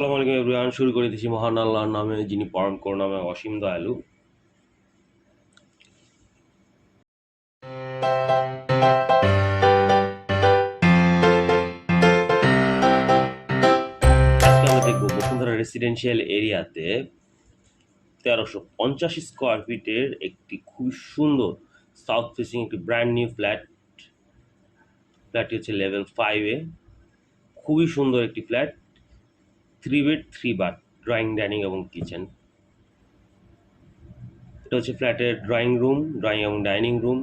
আসসালামু আলাইকুম এভরিওয়ান শুরু করে দিচ্ছি মহান আল্লাহর নামে, যিনি পরম করুণাময় অসীম দয়ালু। আজকে আমরা দেখব বসুন্ধরা রেসিডেন্সিয়াল এরিয়াতে তেরোশো পঞ্চাশ স্কোয়ার ফিটের একটি খুবই সুন্দর সাউথ ফেসিং একটি ব্র্যান্ড নিউ ফ্ল্যাট ফ্ল্যাটটি হচ্ছে লেভেল ফাইভে খুবই সুন্দর একটি flat three bed three bath drawing dining এবং কিচেন এটা হচ্ছে ফ্ল্যাটের ড্রয়িং রুম ড্রয়িং এবং ডাইনিং রুম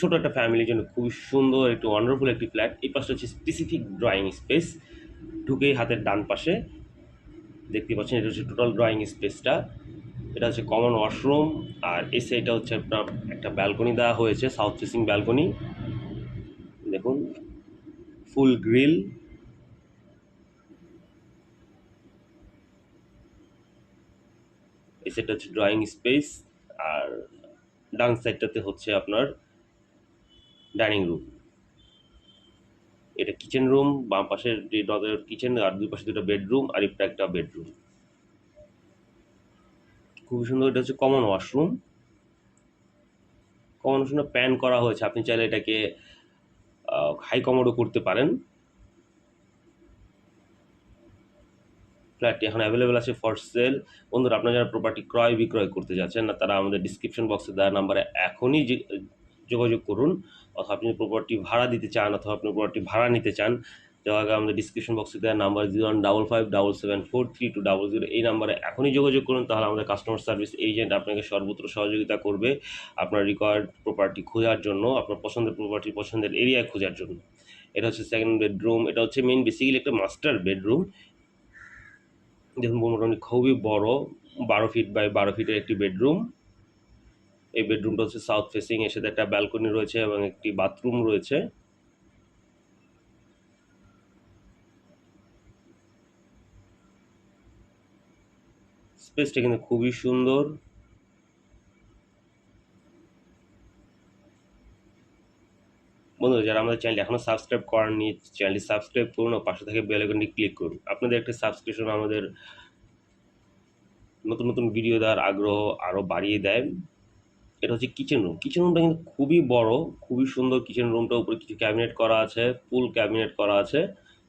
ছোট একটা ফ্যামিলির জন্য খুবই সুন্দর, একটি ওয়ান্ডারফুল একটি ফ্ল্যাট এই পাশটা হচ্ছে স্পেসিফিক ড্রয়িং স্পেস ঢুকেই হাতের ডান পাশে দেখতে পাচ্ছেন, এটা হচ্ছে টোটাল ড্রয়িং স্পেসটা এটা হচ্ছে কমন ওয়াশরুম আর এই সাইডটা হচ্ছে আপনার একটা ব্যালকনি দেওয়া হয়েছে সাউথ ফেসিং ব্যালকনি দেখুন ফুল গ্রিল এই সাইডটা হচ্ছে ড্রয়িং স্পেস আর ডান সাইডটাতে হচ্ছে আপনার ডাইনিং রুম এটা কিচেন রুম বাম পাশের যে নদের কিচেন আর দুই পাশে দুটো বেডরুম আর একটা একটা বেডরুম খুবই সুন্দর, এটা হচ্ছে কমন ওয়াশরুম কমন ওয়াশরুমটা প্যান করা হয়েছে, আপনি চাইলে এটাকে হাই কমোডও করতে পারেন। ফ্ল্যাটটি এখন অ্যাভেলেবেল আছে ফর সেল বন্ধুরা, আপনারা যারা প্রপার্টি ক্রয় বিক্রয় করতে যাচ্ছেন না, তারা আমাদের ডিসক্রিপশন বক্সে দেওয়া নাম্বারে এখনই যোগাযোগ করুন। অথবা আপনি প্রপার্টি ভাড়া দিতে চান, অথবা আপনি প্রপার্টি ভাড়া নিতে চান আগে আমাদের ডিসক্রিপশন বক্সে দেওয়া number zero one double five double seven four three two double zero এই নাম্বারে এখনই যোগাযোগ করুন, তাহলে আমাদের কাস্টমার সার্ভিস এজেন্ট আপনাকে সর্বত্র সহযোগিতা করবে আপনার রিকোয়ার্ড প্রপার্টি খোঁজার জন্য, আপনার পছন্দের প্রপার্টি পছন্দের এরিয়ায় খোঁজার জন্য। এটা হচ্ছে সেকেন্ড বেডরুম এটা হচ্ছে মেন বেসিক্যালি একটা মাস্টার বেডরুম দেখুন মোটামুটি খুবই বড়, বারো ফিট বাই বারো ফিটের একটি বেডরুম এই বেডরুমটা হচ্ছে সাউথ ফেসিং এর সাথে একটা ব্যালকনি রয়েছে এবং একটি বাথরুম রয়েছে। স্পেসটা কিন্তু খুবই সুন্দর। বন্ধুরা, যারা আমাদের চ্যানেল এখনও সাবস্ক্রাইব করেননি, চ্যানেলটি সাবস্ক্রাইব করুন ও পাশে থেকে বেল আইকনটি ক্লিক করুন। আপনাদের একটা সাবস্ক্রিপশন আমাদের নতুন নতুন ভিডিও দেওয়ার আগ্রহ আরও বাড়িয়ে দেয়। এটা হচ্ছে কিচেন রুম কিচেন রুমটা কিন্তু খুবই বড়, খুবই সুন্দর কিচেন রুমটা উপরে কিছু ক্যাবিনেট করা আছে ফুল ক্যাবিনেট করা আছে।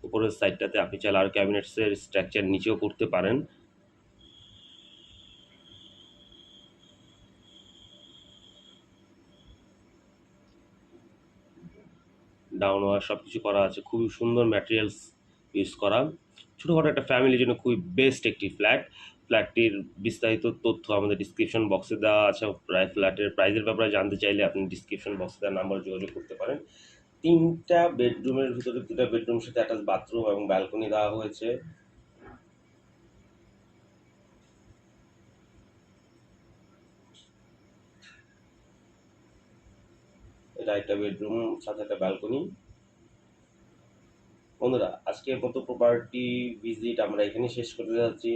উপরের সাইডটাতে আপনি চাইলে আর ক্যাবিনেটসের স্ট্রাকচার নিচেও করতে পারেন। ডাউন ওয়ার সব কিছু করা আছে। খুবই সুন্দর ম্যাটেরিয়ালস ইউজ করা। ছোটোখাটো একটা ফ্যামিলির জন্য খুবই বেস্ট একটি ফ্ল্যাট ফ্ল্যাটটির বিস্তারিত তথ্য আমাদের ডিসক্রিপশন বক্সে দেওয়া আছে। প্রায় ফ্ল্যাটের প্রাইজের ব্যাপারে জানতে চাইলে আপনি ডিসক্রিপশন বক্সে দেওয়া নাম্বার যোগাযোগ করতে পারেন। তিনটা বেডরুমের ভিতরে দুটা বেডরুমের সাথে অ্যাটাচ বাথরুম এবং ব্যালকনি দেওয়া হয়েছে। এটা একটা বেডরুম সাথে একটা ব্যালকনি বন্ধুরা, আজকের মতো প্রপার্টি ভিজিট আমরা এখানে শেষ করতে যাচ্ছি।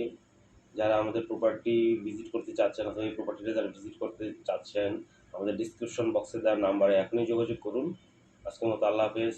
যারা আমাদের প্রপার্টি ভিজিট করতে চাচ্ছেন অথবা এই প্রপার্টিটা যারা ভিজিট করতে চাচ্ছেন, আমাদের ডিসক্রিপশন বক্সে দেওয়ার নাম্বারে এখনই যোগাযোগ করুন। আজকের মতো আল্লাহ হাফেজ।